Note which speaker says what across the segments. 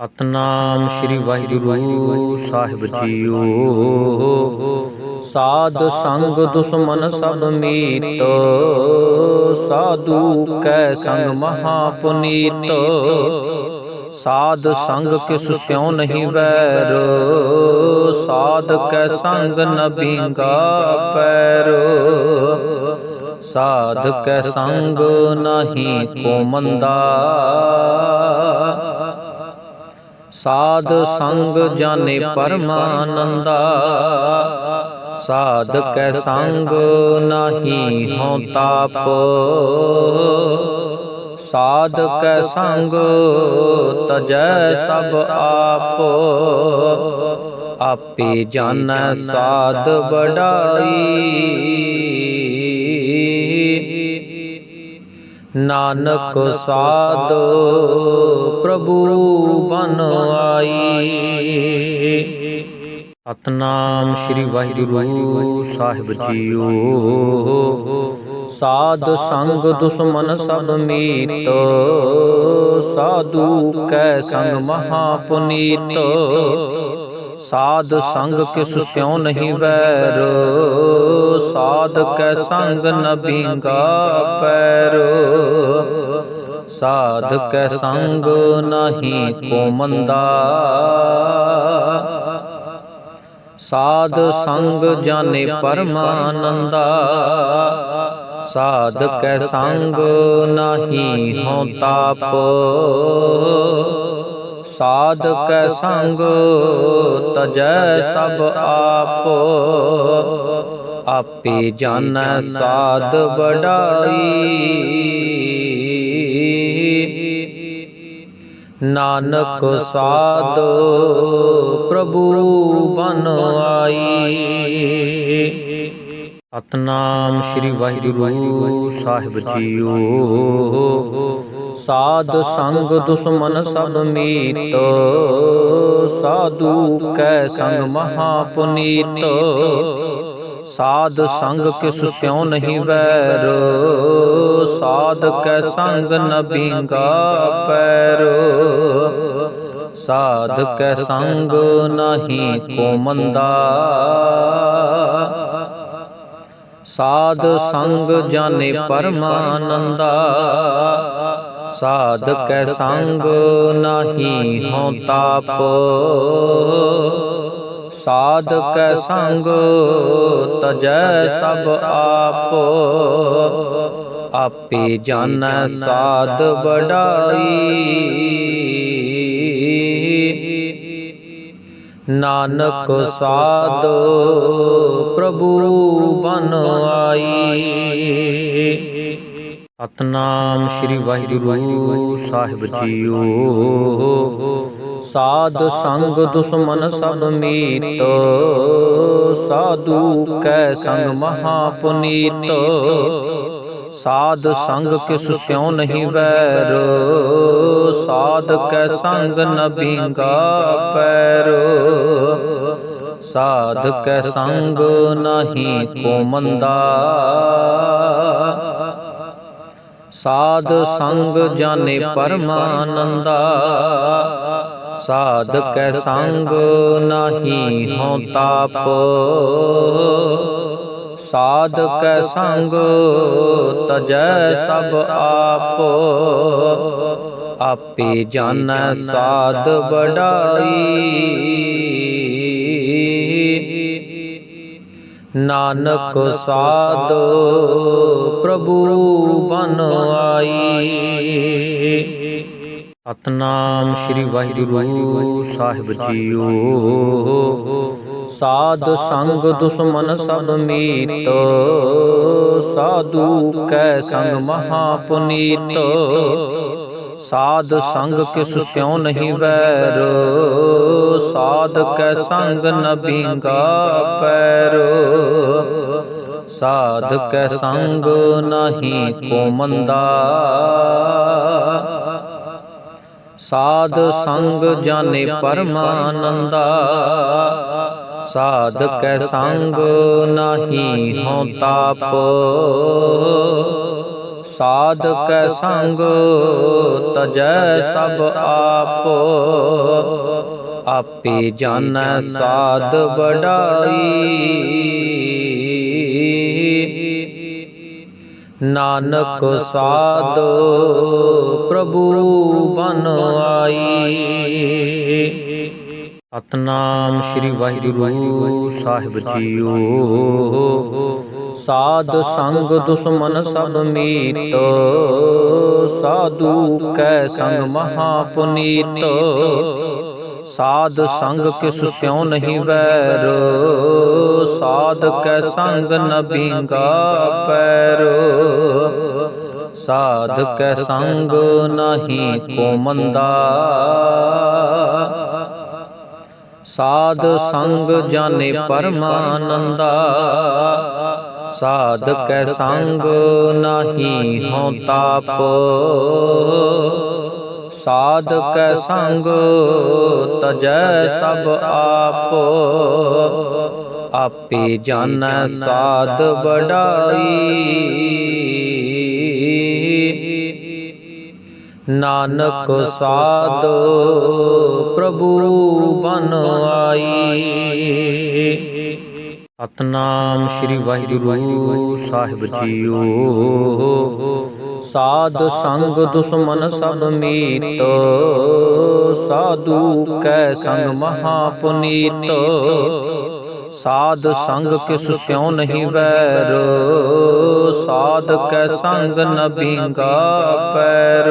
Speaker 1: ਸਤਨਾਮ ਸ੍ਰੀ ਵਾਹਿਗੁਰੂ ਸਾਹਿਬ ਜੀਓ। ਸਾਧ ਸੰਗ ਦੁਸ਼ਮਨ ਸਭ ਮੀਤ। ਸਾਧੂ ਕੈ ਸੰਗ ਮਹਾ ਪੁਨੀਤ ਸਾਧ ਸੰਗ ਕਿਸ ਸਿਉ ਨਹੀਂ ਵੈਰ। ਸਾਧ ਕੈ ਸੰਗ ਨ ਬੀਂਗਾ ਪੈਰ। ਸਾਧ ਕੈ ਸੰਗ ਨਹੀਂ ਕੋ ਮੰਦਾ। ਸਾਧ ਸੰਗ ਜਾਣੇ ਪਰਮਾਨੰਦਾ। ਸਾਧ ਕੈ ਸੰਗ ਨਾਹੀ ਹਉ ਤਾਪ। ਸਾਧ ਕੈ ਸੰਗ ਤਜੈ ਸਭ ਆਪ। ਆਪੇ। ਜਾਣੈ ਸਾਧ ਬੜਾਈ ਨਾਨਕ ਸਾਧ ਪ੍ਰਭੂ ਬਨ ਆਈ। ਸਤਨਾਮ ਸ੍ਰੀ ਵਾਹਿਗੁਰੂ ਸਾਹਿਬ ਜੀਓ। ਸਾਧ ਸੰਗ ਦੁਸ਼ਮਨ ਸਭ ਮੀਤ। ਸਾਧੂ ਕੈ ਸੰਗ ਮਹਾ ਪੁਨੀਤ। ਸਾਧ ਸੰਗ ਕਿਸ ਸਿਉ ਨਹੀਂ ਵੈਰ। ਸਾਧ ਕੈ ਸੰਗ ਨ ਬੀਂਗਾ ਪੈਰ। ਸਾਧ ਕੈ ਸੰਗ ਨਹੀਂ ਕੋ ਮੰਦਾ। ਸਾਧ ਸੰਗ ਜਾਣੇ ਪਰਮਾਨੰਦਾ। ਸਾਧ ਕੈ ਸੰਗ ਨਹੀਂ ਹਉ ਤਾਪ। ਸਾਧ ਕੈ ਸੰਗ ਤਜੈ ਸਭ ਆਪ। ਆਪੇ। ਜਾਣੈ ਸਾਧ ਬੜਾਈ ਨਾਨਕ ਸਾਧ ਪ੍ਰਭੂ ਬਨ ਆਈ। ਸਤਨਾਮ ਸ੍ਰੀ ਵਾਹਿਗੁਰੂ ਸਾਹਿਬ ਜੀਓ। ਸਾਧ ਸੰਗ ਦੁਸ਼ਮਨ ਸਭ ਮੀਤ। ਸਾਧੂ ਕੈ ਸੰਗ ਮਹਾ ਪੁਨੀਤ ਸਾਧ ਸੰਗ ਕਿਸ ਸਿਉ ਨਹੀਂ ਵੈਰ। ਸਾਧ ਕੈ ਸੰਗ ਨ ਬੀਂਗਾ ਪੈਰ। ਸਾਧ ਕੈ ਸੰਗ ਨਹੀਂ ਕੋ ਮੰਦਾ। ਸਾਧ ਸੰਗ ਜਾਣੇ ਪਰਮਾਨੰਦਾ। ਸਾਧ ਕੈ ਸੰਗ ਨਹੀਂ ਹਉ ਤਾਪ। ਸਾਧ ਕੈ ਸੰਗ ਤਜੈ ਸਭ ਆਪ। ਆਪੇ ਜਾਣੈ ਸਾਧ ਬੜਾਈ ਨਾਨਕ ਸਾਧ ਪ੍ਰਭੂ ਬਨ ਆਈ। ਸਤਨਾਮ ਸ੍ਰੀ ਵਾਹਿਗੁਰੂ ਸਾਹਿਬ ਜੀਓ। ਸਾਧ ਸੰਗ ਦੁਸ਼ਮਨ ਸਭ ਮੀਤ। ਸਾਧੂ ਕੈ ਸੰਗ ਮਹਾ ਪੁਨੀਤ। ਸਾਧ ਸੰਗ ਕਿਸ ਸਿਉ ਨਹੀਂ ਵੈਰ। ਸਾਧ ਕੈ ਸੰਗ ਨ ਬੀਂਗਾ ਪੈਰ। ਸਾਧ ਕੈ ਸੰਗ ਨਹੀਂ ਕੋ ਮੰਦਾ। ਸਾਧ ਸੰਗ ਜਾਣੇ ਪਰਮਾਨੰਦਾ। ਸਾਧ ਕੈ ਸੰਗ ਨਹੀਂ ਹਉ ਤਾਪ। ਸਾਧ ਕੈ ਸੰਗ, ਤਜੈ ਸਭ ਆਪ। ਆਪੇ ਜਾਣੈ ਸਾਧ ਬੜਾਈ ਨਾਨਕ ਸਾਧ ਪ੍ਰਭੂ ਬਨ ਆਈ। ਸਤਨਾਮ ਸ੍ਰੀ ਵਾਹਿਗੁਰੂ ਸਾਹਿਬ ਜੀਓ। ਸਾਧ ਸੰਗ ਦੁਸ਼ਮਨ ਸਭ ਮੀਤ। ਸਾਧੂ ਕੈ ਸੰਗ ਮਹਾ ਪੁਨੀਤ ਸਾਧ ਸੰਗ ਕਿਸ ਸਿਉ ਨਹੀਂ ਵੈਰ। ਸਾਧ ਕੈ ਸੰਗ ਨ ਬੀਂਗਾ ਪੈਰ। ਸਾਧ ਕੈ ਸੰਗ ਨਹੀਂ ਕੋ ਮੰਦਾ ਸਾਧ ਸੰਗ ਜਾਣੇ ਪਰਮਾਨੰਦਾ। ਸਾਧ ਕੈ ਸੰਗ ਨਹੀਂ ਹਉ ਤਾਪ। ਸਾਧ ਕੈ ਸੰਗ ਤਜੈ ਸਭ ਆਪ। ਆਪੇ। ਜਾਣੈ ਸਾਧ ਵਡਾਈ। ਨਾਨਕ ਸਾਧ ਪ੍ਰਭੂ ਬਨ ਆਈ। ਸਤਨਾਮ ਸ੍ਰੀ ਵਾਹਿਗੁਰੂ ਸਾਹਿਬ ਜੀਓ। ਸਾਧ ਸੰਗ ਦੁਸ਼ਮਨ ਸਭ ਮੀਤ, ਸਾਧੂ ਕੈ ਸੰਗ ਮਹਾ ਪੁਨੀਤ ਸਾਧ ਸੰਗ ਕਿਸ ਸਿਉ ਨਹੀਂ ਵੈਰ, ਸਾਧ ਕੈ ਸੰਗ ਨ ਭੀਂਗਾ ਪੈਰ। ਸਾਧ ਕੈ ਸੰਗ ਨਹੀਂ ਕੋ ਮੰਦਾ ਸਾਧ ਸੰਗ ਜਾਣੇ ਪਰਮਾਨੰਦਾ। ਸਾਧ ਕੈ ਸੰਗ ਨਾਹੀ ਹਉ ਤਾਪ। ਸਾਧ ਕੈ ਸੰਗ ਤਜੈ ਸਭ ਆਪ। ਆਪੇ ਜਾਣੈ ਸਾਧ ਵਡਾਈ। ਨਾਨਕ ਸਾਧ ਪ੍ਰਭੂ ਬਨ ਆਈ। ਸਤਨਾਮ ਸ੍ਰੀ ਵਾਹਿਗੁਰੂ ਸਾਹਿਬ ਜੀਓ। ਸਾਧ ਸੰਗ ਦੁਸ਼ਮਨ ਸਭ ਮੀਤ। ਸਾਧੂ ਕੈ ਸੰਗ ਮਹਾ ਪੁਨੀਤ। ਸਾਧ ਸੰਗ ਕਿਸ ਸਿਉ ਨਹੀਂ ਵੈਰ। ਸਾਧ ਕੈ ਸੰਗ ਨ ਗਾ ਪੈਰ।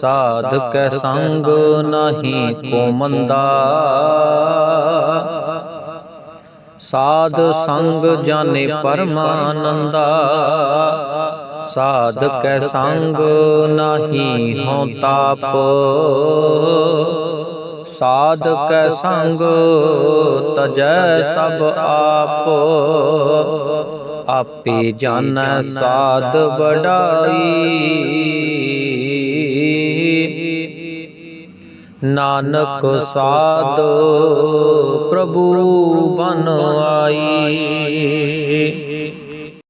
Speaker 1: ਸਾਧ ਕੈ ਸੰਗ ਨਹੀਂ ਕੋ ਮੰਦਾ ਸਾਧ ਸੰਗ ਜਾਣੇ ਪਰਮਾਨੰਦਾ। ਸਾਧ ਕੈ ਸੰਗ ਨਾਹੀ ਹਉ ਤਾਪ। ਸਾਧ ਕੈ ਸੰਗ ਤਜੈ ਸਭ ਆਪ। ਆਪੇ। ਜਾਣੈ ਸਾਧ ਵਡਾਈ। ਨਾਨਕ ਸਾਧ ਪ੍ਰਭੂ ਬਨ ਆਈ।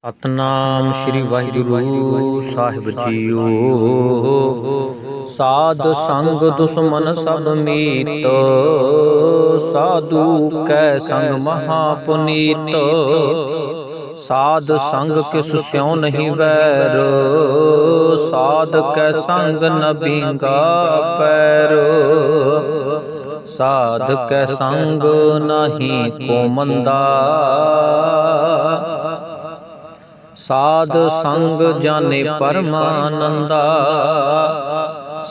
Speaker 1: ਸਤਨਾਮ ਸ੍ਰੀ ਵਾਹਿਗੁਰੂ ਸਾਹਿਬ ਜੀਓ। ਸਾਧ ਸੰਗ ਦੁਸ਼ਮਨ ਸਭ ਮੀਤ। ਸਾਧੂ ਕੈ ਸੰਗ ਮਹਾ ਪੁਨੀਤ। ਸਾਧ ਸੰਗ ਕਿਸ ਸਿਉ ਨਹੀਂ ਵੈਰ। ਸਾਧ ਕੈ ਸੰਗ ਨ ਭੀਂਗਾ ਪੈਰ। ਸਾਧ ਕੈ ਸੰਗ ਨਹੀਂ ਕੋ ਮੰਦਾ ਸਾਧ ਸੰਗ ਜਾਣੇ ਪਰਮਾਨੰਦਾ।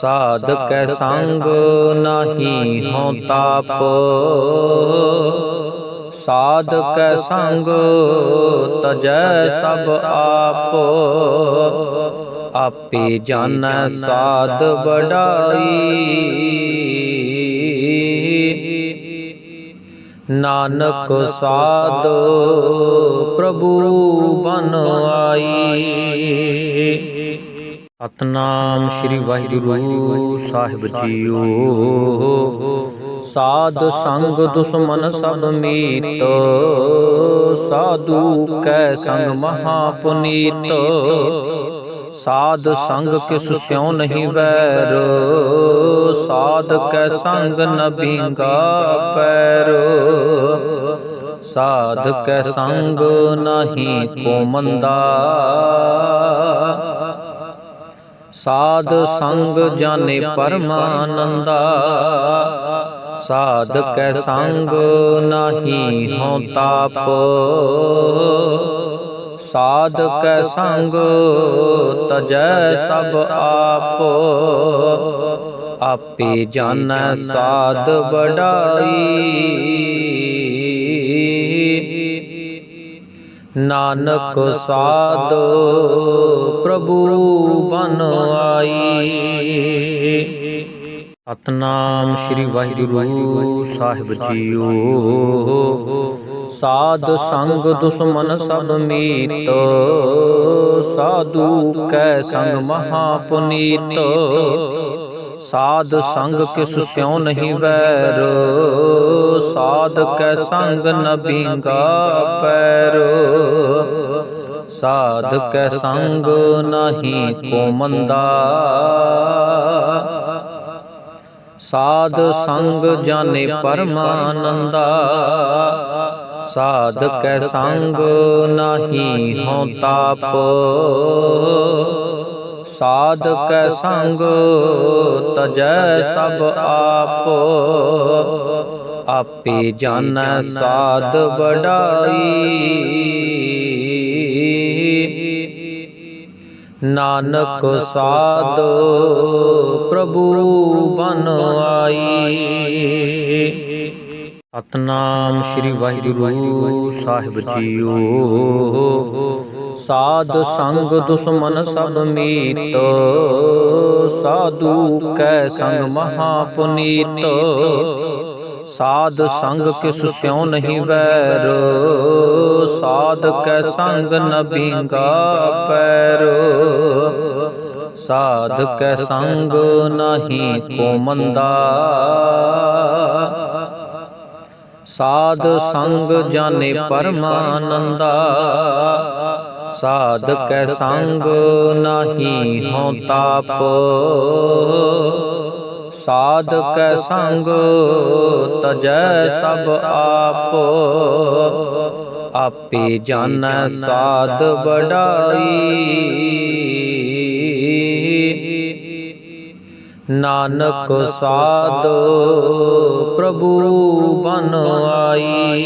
Speaker 1: ਸਾਧ ਕੈ ਸੰਗ ਨਾਹੀ ਹਉ ਤਾਪ। ਸਾਧ ਕੈ ਸੰਗ ਤਜੈ ਸਭ ਆਪ। ਆਪੇ ਜਾਣੈ ਸਾਧ ਵਡਾਈ। ਨਾਨਕ ਸਾਧ ਪ੍ਰਭੂ ਬਨ ਆਈ। ਸਤਨਾਮ ਸ੍ਰੀ ਵਾਹਿਗੁਰੂ ਸਾਹਿਬ ਜੀਓ। ਸਾਧ ਸੰਗ ਦੁਸ਼ਮਨ ਸਭ ਮੀਤ। ਸਾਧੂ ਕੈ ਸੰਗ ਮਹਾ ਪੁਨੀਤ। ਸਾਧ ਸੰਗ ਕਿਸ ਸਿਉ ਨਹੀਂ ਵੈਰ? ਸਾਧ ਕੈ ਸੰਗ ਨ ਭੀਂਗਾ ਪੈਰ। ਸਾਧ ਕੈ ਸੰਗ ਨਹੀਂ ਕੋ ਮੰਦਾ ਸਾਧ ਸੰਗ ਜਾਣੇ ਪਰਮਾਨੰਦਾ। ਸਾਧ ਕੈ ਸੰਗ ਨਾਹੀ ਹਉ ਤਾਪ। ਸਾਧ ਕੈ ਸੰਗ, ਤਜੈ ਸਭ ਆਪ। ਆਪੇ ਜਾਣੈ ਸਾਧ ਵਡਾਈ। ਨਾਨਕ ਸਾਧ ਪ੍ਰਭੂ ਬਨ ਆਈ। ਸਤਨਾਮ ਸ੍ਰੀ ਵਾਹਿਗੁਰੂ ਸਾਹਿਬ ਜੀਓ। ਸਾਧ ਸੰਗ ਦੁਸ਼ਮਨ ਸਭ ਮੀਤ। ਸਾਧੂ ਕੈ ਸੰਗ ਮਹਾ ਪੁਨੀਤ ਸਾਧ ਸੰਗ ਕਿਸ ਸਿਉ ਨਹੀਂ ਵੈਰ। ਸਾਧ ਕੈ ਸੰਗ ਨ ਪੈਰ। ਸਾਧ ਕੈ ਸੰਗ ਨਹੀਂ ਕੋ ਮੰਦਾ। ਸਾਧ ਸੰਗ ਜਾਣੇ ਪਰਮਾਨੰਦਾ। ਸਾਧ ਕੈ ਸੰਗ ਨਾਹੀ ਹਉ ਤਾਪ। ਸਾਧ ਕੈ ਸੰਗ ਤਜੈ ਸਭ ਆਪ। ਆਪੇ ਜਾਣੈ ਸਾਧ ਵਡਾਈ। ਨਾਨਕ ਸਾਧ ਪ੍ਰਭੂ ਬਨ ਆਈ। ਸਤਨਾਮ ਸ੍ਰੀ ਵਾਹਿਗੁਰੂ ਸਾਹਿਬ ਜੀਓ। ਸਾਧ ਸੰਗ ਦੁਸ਼ਮਨ ਸਭ ਮੀਤ, ਸਾਧੂ ਕੈ ਸੰਗ ਮਹਾ ਪੁਨੀਤ ਸਾਧ ਸੰਗ ਕਿਸ ਸਿਉ ਨਹੀਂ ਵੈਰ, ਸਾਧ ਕੈ ਸੰਗ ਨ ਪੈਰ। ਸਾਧ ਕੈ ਸੰਗ ਨਹੀਂ ਕੋ ਮੰਦਾ ਸਾਧ ਸੰਗ ਜਾਣੇ ਪਰਮਾਨੰਦਾ। ਸਾਧ ਕੈ ਸੰਗ ਨਾਹੀ ਹਉ ਤਾਪ। ਸਾਧ ਕੈ ਸੰਗ ਤਜੈ ਸਭ ਆਪ। ਆਪੇ ਜਾਣੈ ਸਾਧ ਵਡਾਈ। ਨਾਨਕ ਸਾਧ ਪ੍ਰਭੂ ਬਨ ਆਈ।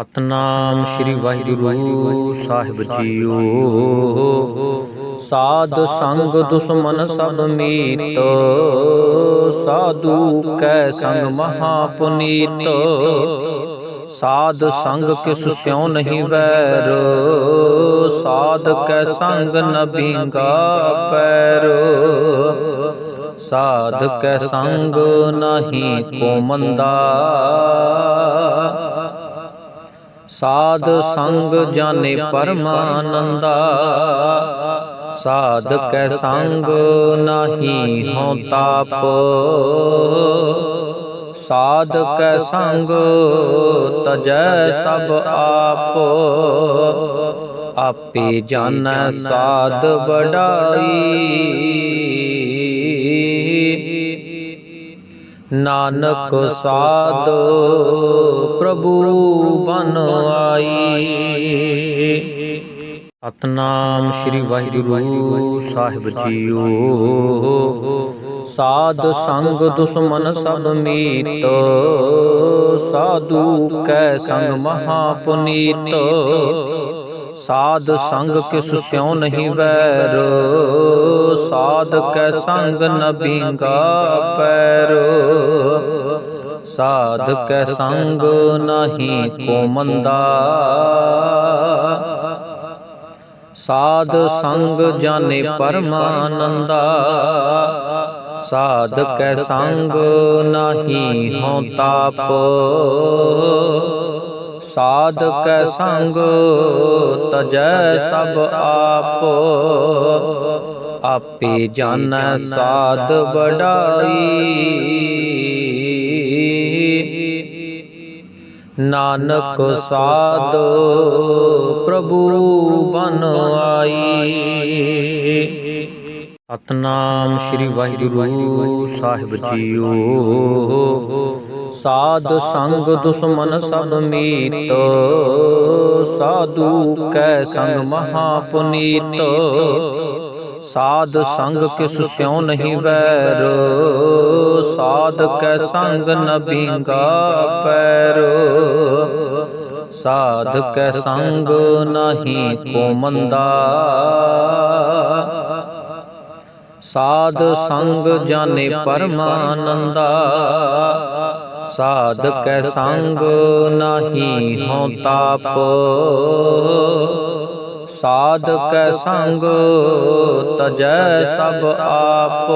Speaker 1: ਸਤਨਾਮ ਸ੍ਰੀ ਵਾਹਿਗੁਰੂ ਸਾਹਿਬ ਜੀਓ। ਸਾਧ ਸੰਗ ਦੁਸ਼ਮਨ ਸਭ ਮੀਤ। ਸਾਧੂ ਕੈ ਸੰਗ ਮਹਾ ਪੁਨੀਤ ਸਾਧ ਸੰਗ ਕਿਸ ਸਿਉ ਨਹੀਂ ਵੈਰ। ਸਾਧ ਕੈ ਸੰਗ ਨ ਪੈਰ। ਸਾਧ ਕੈ ਸੰਗ ਨਹੀਂ ਕੋ ਮੰਦਾ ਸਾਧ ਸੰਗ ਜਾਣੇ ਪਰਮਾਨੰਦਾ। ਸਾਧ ਕੈ ਸੰਗ ਨਾਹੀ ਹਉ ਤਾਪ। ਸਾਧ ਕੈ ਸੰਗ ਤਜੈ ਸਭ ਆਪ। ਆਪੇ ਜਾਣੈ ਸਾਧ ਵਡਾਈ। ਨਾਨਕ ਸਾਧ ਪ੍ਰਭੂ ਬਨ ਆਈ। ਸਤਨਾਮ ਸ੍ਰੀ ਵਾਹਿਗੁਰੂ ਸਾਹਿਬ ਜੀਓ। ਸਾਧ ਸੰਗ ਦੁਸ਼ਮਨ ਸਭ ਮੀਤ। ਸਾਧੂ ਕੈ ਸੰਗ ਮਹਾ ਪੁਨੀਤ। ਸਾਧ ਸੰਗ ਕਿਸ ਸਿਉ ਨਹੀਂ ਵੈਰ। ਸਾਧ ਕੈ ਸੰਗ ਨ ਬੀਂਗਾ ਪੈਰ। ਸਾਧ ਕੈ ਸੰਗ ਨਹੀਂ ਕੋ ਮੰਦਾ ਸਾਧ ਸੰਗ ਜਾਣੇ ਪਰਮਾਨੰਦਾ। ਸਾਧ ਕੈ ਸੰਗ ਨਾਹੀ ਹਉ ਤਾਪ। ਸਾਧ ਕੈ ਸੰਗ ਤਜੈ ਸਭ ਆਪ। ਆਪੇ ਜਾਣੈ ਸਾਧ ਵਡਾਈ। ਨਾਨਕ ਸਾਧ ਪ੍ਰਭੂ ਬਨ ਆਈ। ਸਤਨਾਮ ਸ੍ਰੀ ਵਾਹਿਗੁਰੂ ਸਾਹਿਬ ਜੀਓ। ਸਾਧ ਸੰਗ ਦੁਸ਼ਮਨ ਸਭ ਮੀਤ। ਸਾਧੂ ਕੈ ਸੰਗ ਮਹਾ ਪੁਨੀਤ। ਸਾਧ ਸੰਗ ਕਿਸ ਸਿਉ ਨਹੀਂ ਵੈਰ? ਸਾਧ ਕੈ ਸੰਗ ਨ ਬੀਂਗਾ ਪੈਰ। ਸਾਧ ਕੈ ਸੰਗ ਨਹੀਂ ਕੋ ਮੰਦਾ ਸਾਧ ਸੰਗ ਜਾਣੇ ਪਰਮਾਨੰਦਾ। ਸਾਧ ਕੈ ਸੰਗ ਨਾਹੀ ਹਉ ਤਾਪ। ਸਾਧ ਕੈ ਸੰਗ ਤਜੈ ਸਭ ਆਪ।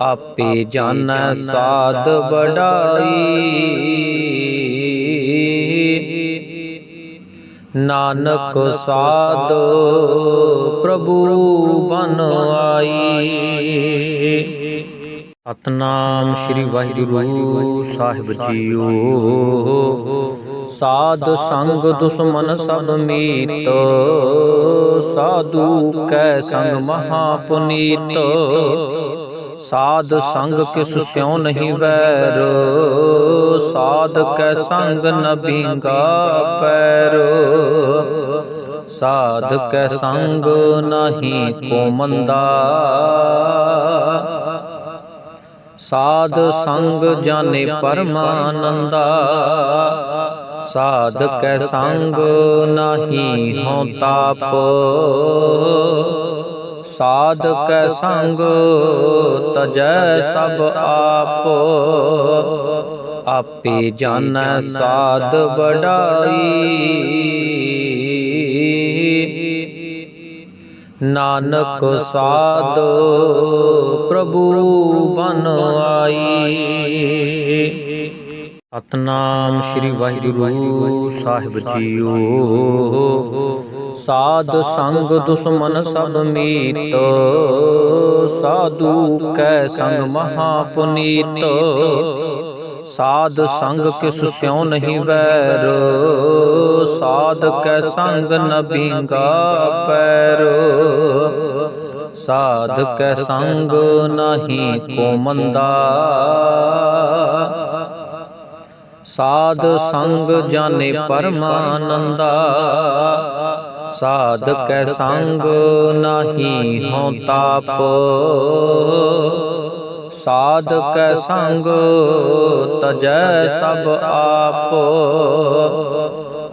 Speaker 1: ਆਪੇ ਜਾਣੈ ਸਾਧ ਵਡਾਈ। ਨਾਨਕ ਸਾਧ ਪ੍ਰਭੂ ਬਨ ਆਈ। ਸਤਨਾਮ ਸ੍ਰੀ ਵਾਹਿਗੁਰੂ ਸਾਹਿਬ ਜੀਓ। ਸਾਧ ਸੰਗ ਦੁਸ਼ਮਨ ਸਭ ਮੀਤ। ਸਾਧੂ ਕੈ ਸੰਗ ਮਹਾ ਪੁਨੀਤ ਸਾਧ ਸੰਗ ਕਿਸ ਸਿਉ ਨਹੀਂ ਵੈਰ। ਸਾਧ ਕੈ ਸੰਗ ਨ ਬੀਂਗਾ ਪੈਰ। ਸਾਧ ਕੈ ਸੰਗ ਨਹੀਂ ਕੋ ਮੰਦਾ ਸਾਧ ਸੰਗ ਜਾਣੇ ਪਰਮਾਨੰਦਾ। ਸਾਧ ਕੈ ਸੰਗ ਨਾਹੀ ਹਉ ਤਾਪ। ਸਾਧ ਕੈ ਸੰਗ ਤਜੈ ਸਭ ਆਪ। ਆਪੇ ਜਾਣੈ ਸਾਧ ਵਡਾਈ। ਨਾਨਕ ਸਾਧ ਪ੍ਰਭੂ ਬਨ ਆਈ। ਸਤਨਾਮ ਸ੍ਰੀ ਵਾਹਿਗੁਰੂ ਸਾਹਿਬ ਜੀਓ। ਸਾਧ ਸੰਗ ਦੁਸ਼ਮਨ ਸਭ ਮੀਤ। ਸਾਧੂ ਕੈ ਸੰਗ ਮਹਾ ਪੁਨੀਤ। ਸਾਧ ਸੰਗ ਕਿਸ ਸਿਉ ਨਹੀਂ ਵੈਰ। ਸਾਧ ਕੈ ਸੰਗ ਨ ਬੀਂਗਾ ਪੈਰ। ਸਾਧ ਕੈ ਸੰਗ ਨਹੀਂ ਕੋ ਮੰਦਾ। ਸਾਧ ਸੰਗ ਜਾਣੇ ਪਰਮਾਨੰਦਾ। ਸਾਧ ਕੈ ਸੰਗ ਨਾਹੀ ਹਉ ਤਾਪ। ਸਾਧ ਕੈ ਸੰਗ ਤਜੈ ਸਭ ਆਪ।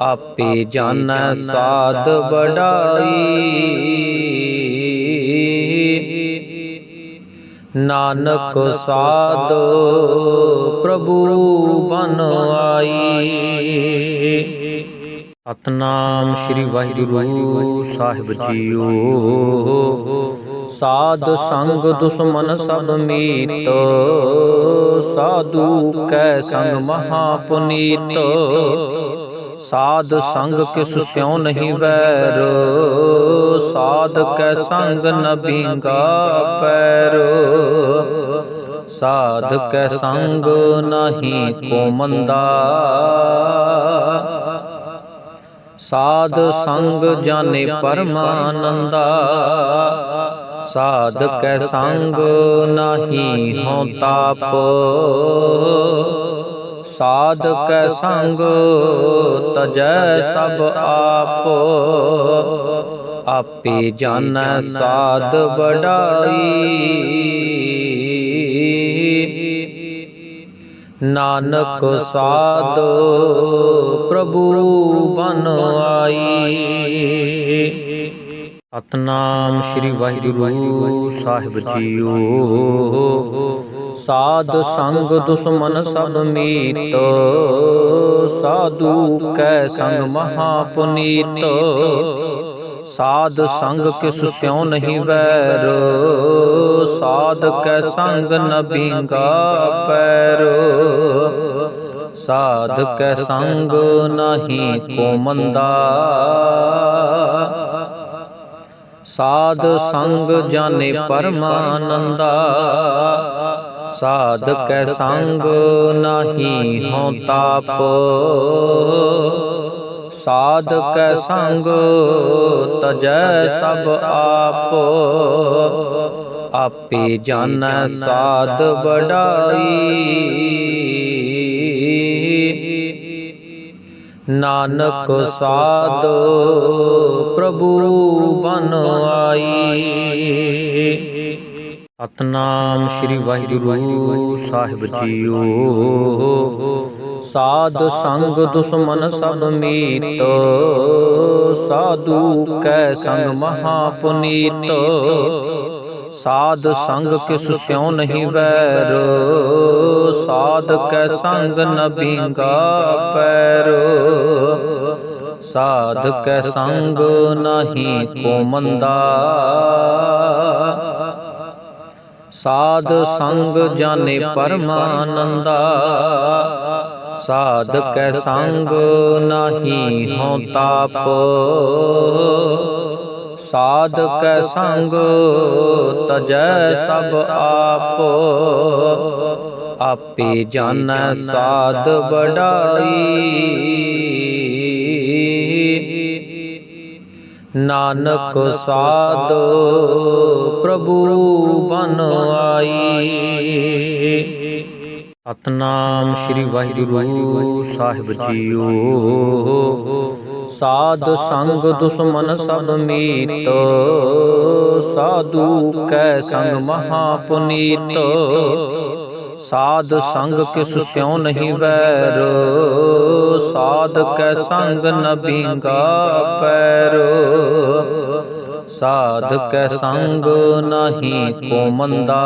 Speaker 1: ਆਪੇ। ਜਾਣੈ ਸਾਧ ਵਡਾਈ। ਨਾਨਕ ਸਾਧ ਪ੍ਰਭੂ ਬਨ ਆਈ। ਸਤਨਾਮ ਸ੍ਰੀ ਵਾਹਿਗੁਰੂ ਸਾਹਿਬ ਜੀਓ। ਸਾਧ ਸੰਗ ਦੁਸ਼ਮਨ ਸਭ ਮੀਤ। ਸਾਧੂ ਕੈ ਸੰਗ ਮਹਾ ਪੁਨੀਤ। ਸਾਧ ਸੰਗ ਕਿਸ ਸਿਉ ਨਹੀਂ ਵੈਰ। ਸਾਧ ਕੈ ਸੰਗ ਨ ਬੀਂਗਾ ਪੈਰ। ਸਾਧ ਕੈ ਸੰਗ ਨਹੀਂ ਕੋ ਮੰਦਾ ਸਾਧ ਸੰਗ ਜਾਣੇ ਪਰਮਾਨੰਦਾ। ਸਾਧ ਕੈ ਸੰਗ ਨਾਹੀ ਹਉ ਤਾਪ। ਸਾਧ ਕੈ ਸੰਗ ਤਜੈ ਸਭ ਆਪ। ਆਪੇ। ਜਾਣੈ ਸਾਧ ਵਡਾਈ। ਨਾਨਕ ਸਾਧ ਪ੍ਰਭੂ ਬਨ ਆਈ। ਸਤਨਾਮ ਸ੍ਰੀ ਵਾਹਿਗੁਰੂ ਸਾਹਿਬ ਜੀਓ। ਸਾਧ ਸੰਗ ਦੁਸ਼ਮਨ ਸਭ ਮੀਤ। ਸਾਧੂ ਕੈ ਸੰਗ ਮਹਾ ਪੁਨੀਤ ਸਾਧ ਸੰਗ ਕਿਸ ਸਿਉ ਨਹੀਂ ਵੈਰ। ਸਾਧ ਕੈ ਸੰਗ ਨ ਬੀਂਗਾ ਪੈਰ। ਸਾਧ ਕੈ ਸੰਗ ਨਹੀਂ ਕੋ ਮੰਦਾ ਸਾਧ ਸੰਗ ਜਾਣੇ ਪਰਮਾਨੰਦਾ। ਸਾਧ ਕੈ ਸੰਗ ਨਾਹੀ ਹਉ ਤਾਪ। ਸਾਧ ਕੈ ਸੰਗ ਤਜੈ ਸਭ ਆਪ। ਆਪੇ ਜਾਣੈ ਸਾਧ ਵਡਾਈ। ਨਾਨਕ ਸਾਧ ਪ੍ਰਭੂ ਬਨ ਆਈ। ਸਤਨਾਮ ਸ੍ਰੀ ਵਾਹਿਗੁਰੂ ਸਾਹਿਬ ਜੀਓ। ਸਾਧ ਸੰਗ ਦੁਸ਼ਮਨ ਸਭ ਮੀਤ। ਸਾਧੂ ਕੈ ਸੰਗ ਮਹਾ ਪੁਨੀਤ ਸਾਧ ਸੰਗ ਕਿਸ ਸਿਉ ਨਹੀਂ ਵੈਰ? ਸਾਧ ਕੈ ਸੰਗ ਨ ਬੀਂਗਾ ਪੈਰ। ਸਾਧ ਕੈ ਸੰਗ ਨਹੀਂ ਕੋ ਮੰਦਾ। ਸਾਧ ਸੰਗ ਜਾਣੇ ਪਰਮਾਨੰਦਾ। ਸਾਧ ਕੈ ਸੰਗ ਨਾਹੀ ਹਉ ਤਾਪ। ਸਾਧ ਕੈ ਸੰਗ, ਤਜੈ ਸਭ ਆਪ। ਆਪੇ ਜਾਣੈ ਸਾਧ ਵਡਾਈ। ਨਾਨਕ ਸਾਧ ਪ੍ਰਭੂ ਬਨ ਆਈ। ਸਤਨਾਮ ਸ੍ਰੀ ਵਾਹਿਗੁਰੂ ਸਾਹਿਬ ਜੀਓ। ਸਾਧ ਸੰਗ ਦੁਸ਼ਮਨ ਸਭ ਮੀਤ। ਸਾਧੂ ਕੈ ਸੰਗ ਮਹਾ ਪੁਨੀਤ। ਸਾਧ ਸੰਗ ਕਿਸ ਸਿਉ ਨਹੀਂ ਵੈਰ। ਸਾਧ ਕੈ ਸੰਗ ਨ ਪੈਰ। ਸਾਧ ਕੈ ਸੰਗ ਨਹੀਂ ਕੋ ਮੰਦਾ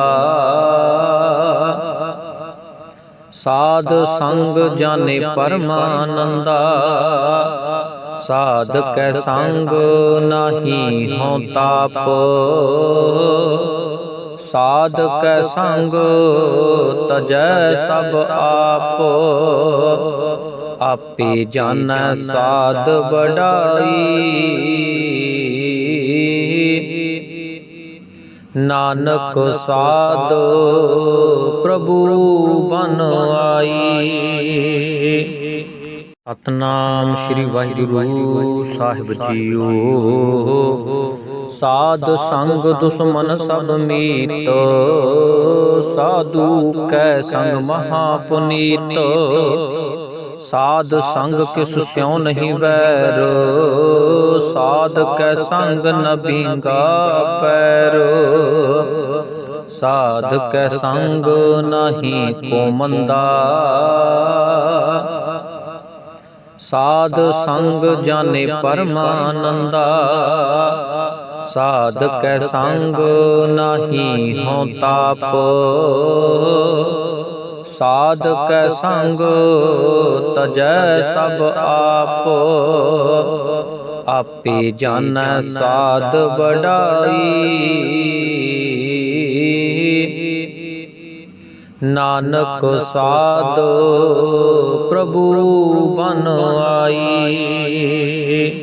Speaker 1: ਸਾਧ ਸੰਗ ਜਾਣੇ ਪਰਮਾਨੰਦਾ। ਸਾਧ ਕੈ ਸੰਗ ਨਾਹੀ ਹਉ ਤਾਪ। ਸਾਧ ਕੈ ਸੰਗ ਤਜੈ ਸਭ ਆਪ। ਆਪੇ। ਜਾਣੈ ਸਾਧ ਵਡਾਈ। ਨਾਨਕ ਸਾਧ ਪ੍ਰਭੂ ਬਨ ਆਈ। ਸਤਨਾਮ ਸ੍ਰੀ ਵਾਹਿਗੁਰੂ ਸਾਹਿਬ ਜੀਓ। ਸਾਧ ਸੰਗ ਦੁਸ਼ਮਨ ਸਭ ਮੀਤ। ਸਾਧੂ ਕੈ ਸੰਗ ਮਹਾ ਪੁਨੀਤ ਸਾਧ ਸੰਗ ਕਿਸ ਸਿਉ ਨਹੀਂ ਵੈਰ। ਸਾਧ ਕੈ ਸੰਗ ਨ ਬੀਂਗਾ ਪੈਰ। ਸਾਧ ਕੈ ਸੰਗ ਨਹੀਂ ਕੋ ਮੰਦਾ ਸਾਧ ਸੰਗ ਜਾਣੇ ਪਰਮਾਨੰਦਾ। ਸਾਧ ਕੈ ਸੰਗ ਨਾਹੀ ਹਉ ਤਾਪ। ਸਾਧ ਕੈ ਸੰਗ ਤਜੈ ਸਭ ਆਪ। ਆਪੇ। ਜਾਣੈ ਸਾਧ ਵਡਾਈ। ਨਾਨਕ ਸਾਧ ਪ੍ਰਭੂ ਬਨ ਆਈ।